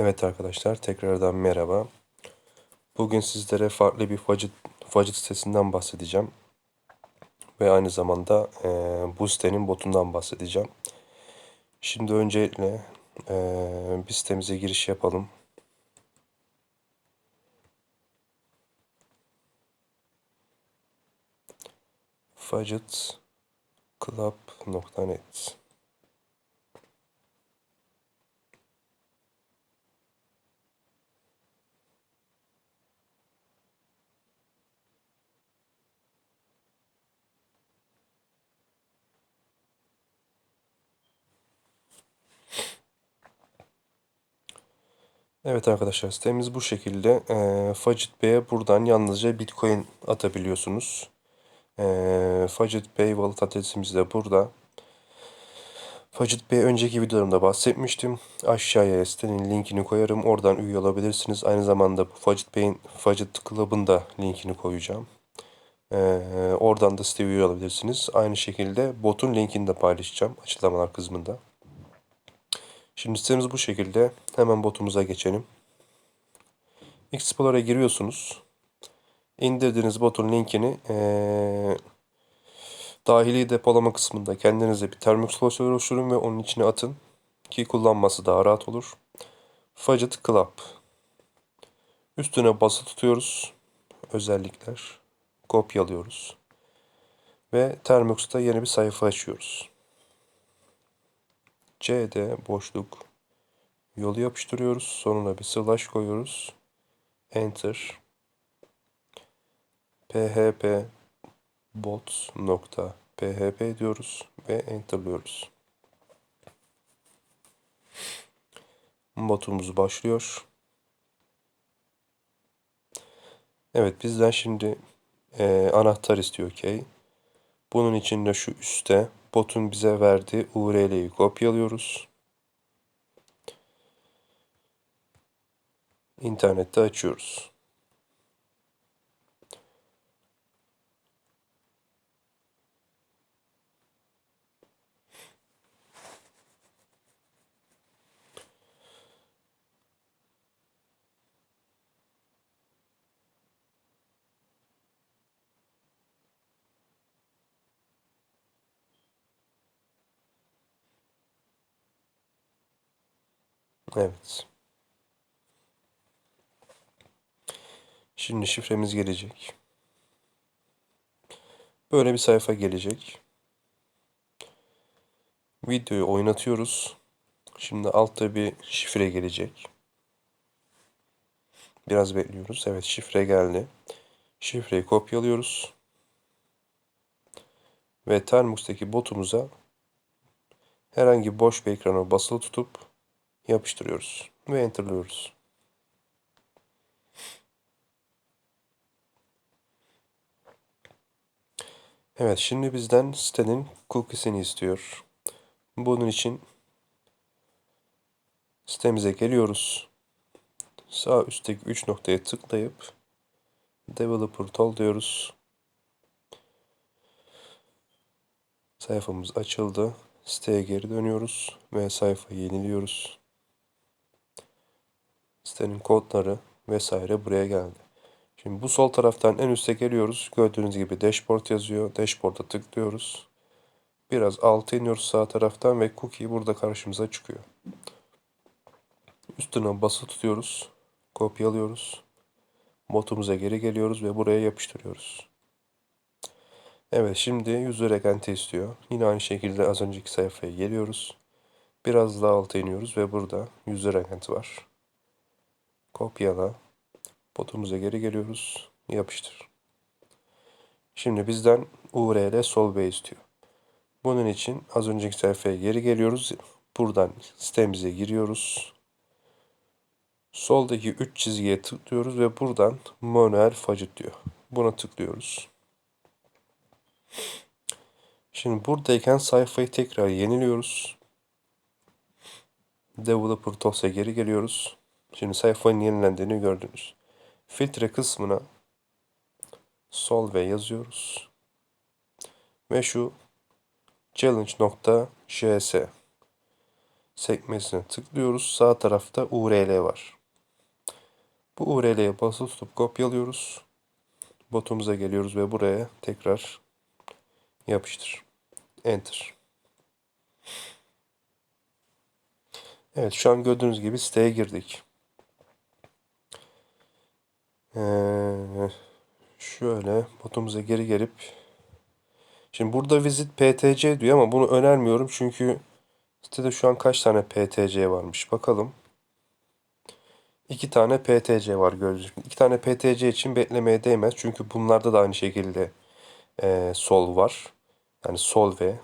Evet arkadaşlar tekrardan merhaba. Bugün sizlere farklı bir Fudget, Fudget sitesinden bahsedeceğim. Ve aynı zamanda e, bu sitenin botundan bahsedeceğim. Şimdi öncelikle e, bir sitemize giriş yapalım. fudgetclub.net Evet arkadaşlar sitemiz bu şekilde. E, Fudget Bey'e buradan yalnızca Bitcoin atabiliyorsunuz. E, Fudget Bey wallet adresimiz de burada. Fudget Bey önceki videolarımda bahsetmiştim. Aşağıya sitenin linkini koyarım. Oradan üye olabilirsiniz. Aynı zamanda Fudget Bey'in Fudget Club'ın da linkini koyacağım. Ee, oradan da siteye üye olabilirsiniz. Aynı şekilde botun linkini de paylaşacağım açıklamalar kısmında. Şimdi sitemiz bu şekilde. Hemen botumuza geçelim. Explorer'a giriyorsunuz. İndirdiğiniz botun linkini ee, dahili depolama kısmında kendinize bir termux klasörü oluşturun ve onun içine atın ki kullanması daha rahat olur. Fudget Club. Üstüne bası tutuyoruz. Özellikler. Kopyalıyoruz. Ve Termux'ta yeni bir sayfa açıyoruz. C'de boşluk yolu yapıştırıyoruz. Sonuna bir slash koyuyoruz. Enter. php bot nokta php diyoruz ve enterlıyoruz. Botumuz başlıyor. Evet bizden şimdi e, anahtar istiyor Key. Bunun için de şu üstte botun bize verdiği URL'yi kopyalıyoruz. İnternette açıyoruz. Evet. Şimdi şifremiz gelecek. Böyle bir sayfa gelecek. Videoyu oynatıyoruz. Şimdi altta bir şifre gelecek. Biraz bekliyoruz. Evet şifre geldi. Şifreyi kopyalıyoruz. Ve Termux'taki botumuza herhangi boş bir ekrana basılı tutup yapıştırıyoruz ve enterliyoruz. Evet şimdi bizden sitenin cookies'ini istiyor. Bunun için sitemize geliyoruz. Sağ üstteki 3 noktaya tıklayıp Developer Tool diyoruz. Sayfamız açıldı. Siteye geri dönüyoruz ve sayfayı yeniliyoruz. Sitenin kodları vesaire buraya geldi. Şimdi bu sol taraftan en üste geliyoruz. Gördüğünüz gibi dashboard yazıyor. Dashboard'a tıklıyoruz. Biraz alta iniyoruz sağ taraftan ve cookie burada karşımıza çıkıyor. Üstüne bası tutuyoruz. Kopyalıyoruz. Botumuza geri geliyoruz ve buraya yapıştırıyoruz. Evet şimdi user agent istiyor. Yine aynı şekilde az önceki sayfaya geliyoruz. Biraz daha alta iniyoruz ve burada user agent var. Kopyala. Botumuza geri geliyoruz. Yapıştır. Şimdi bizden URL Solvay istiyor. Bunun için az önceki sayfaya geri geliyoruz. Buradan sitemize giriyoruz. Soldaki 3 çizgiye tıklıyoruz ve buradan manuel fudget diyor. Buna tıklıyoruz. Şimdi buradayken sayfayı tekrar yeniliyoruz. Developer Tools'a geri geliyoruz. Şimdi sayfanın yenilendiğini gördünüz. Filtre kısmına solve yazıyoruz. Ve şu challenge.js sekmesine tıklıyoruz. Sağ tarafta URL var. Bu URL'ye basılı tutup kopyalıyoruz. Botumuza geliyoruz ve buraya tekrar yapıştır. Enter. Evet şu an gördüğünüz gibi siteye girdik. Ee, şöyle botumuza geri gelip Şimdi burada visit PTC diyor ama bunu önermiyorum çünkü sitede şu an kaç tane PTC varmış bakalım. İki tane PTC var gördüğünüz gibi. İki tane PTC için beklemeye değmez. Çünkü bunlarda da aynı şekilde e, sol var. Yani sol ve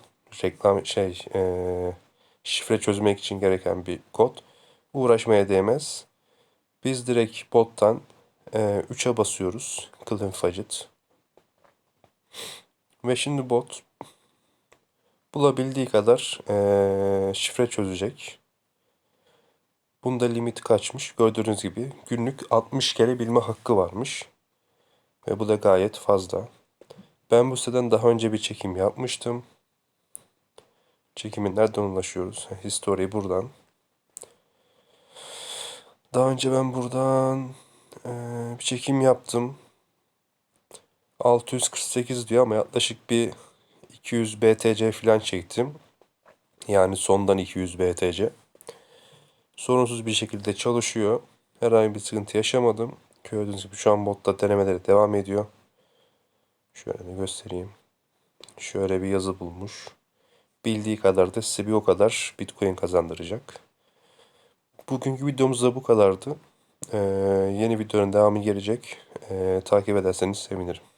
reklam şey e, şifre çözmek için gereken bir kod. Uğraşmaya değmez. Biz direkt bottan 3'e basıyoruz. Clean Fudget. Ve şimdi bot bulabildiği kadar e, şifre çözecek. Bunda limit kaçmış. Gördüğünüz gibi günlük 60 kere bilme hakkı varmış. Ve bu da gayet fazla. Ben bu siteden daha önce bir çekim yapmıştım. Çekimin nereden ulaşıyoruz? History buradan. Daha önce ben buradan e, bir çekim yaptım. 648 diyor ama yaklaşık bir 200 BTC falan çektim. Yani sondan 200 BTC. Sorunsuz bir şekilde çalışıyor. Herhangi bir sıkıntı yaşamadım. Gördüğünüz gibi şu an botta denemeleri devam ediyor. Şöyle de göstereyim. Şöyle bir yazı bulmuş. Bildiği kadar da size bir o kadar Bitcoin kazandıracak. Bugünkü videomuz da bu kadardı. Ee, yeni videonun devamı gelecek. Ee, takip ederseniz sevinirim.